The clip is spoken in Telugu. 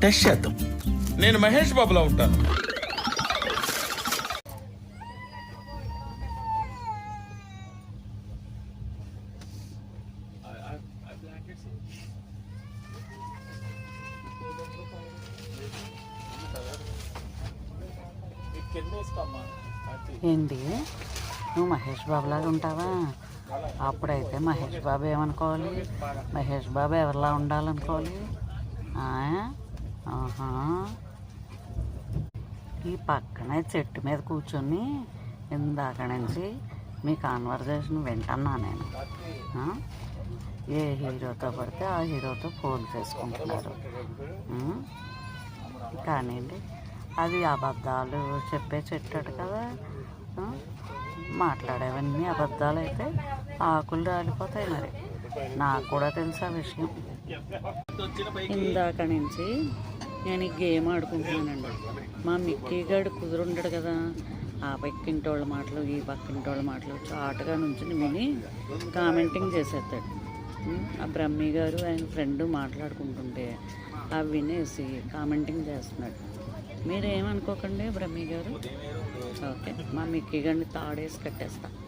టెస్ట్ చేద్దాం. నేను మహేష్ బాబులా ఉంటాను. ఏంటి? నువ్వు మహేష్ బాబులాగా ఉంటావా? అప్పుడైతే మహేష్ బాబు ఏమనుకోవాలి? మహేష్ బాబు ఎవరిలా ఉండాలనుకోవాలి? ఆ? ఆహా. ఈ పక్కనే చెట్టు మీద కూర్చొని ఇందాక నుంచి మీ కాన్వర్జేషన్ వింటున్నా నేను. ఏ హీరోతో పడితే ఆ హీరోతో ఫోన్ చేసుకుంటున్నారు. కానివ్వండి అది అబద్ధాలు చెప్పే చెట్టాడు కదా. మాట్లాడేవన్నీ అబద్ధాలు అయితే ఆకులు రాలిపోతాయి మరి. నాకు కూడా తెలుసు ఆ విషయం. ఇందాక నుంచి నేను ఈ గేమ్ ఆడుకుంటున్నానండి. మా మిక్కీ గడు కుదురుండడు కదా. ఆ పక్కింటి వాళ్ళ మాటలు ఈ పక్కింటి వాళ్ళ మాటలు చాటుగా నుంచుని విని కామెంటింగ్ చేసేస్తాడు. ఆ బ్రహ్మి గారు ఆయన ఫ్రెండ్ మాట్లాడుకుంటుంటే అవి వినేసి కామెంటింగ్ చేస్తున్నాడు. మీరేమనుకోకండి బ్రహ్మి గారు? ఓకే మా మిక్కీ గారిని తాడేసి కట్టేస్తాను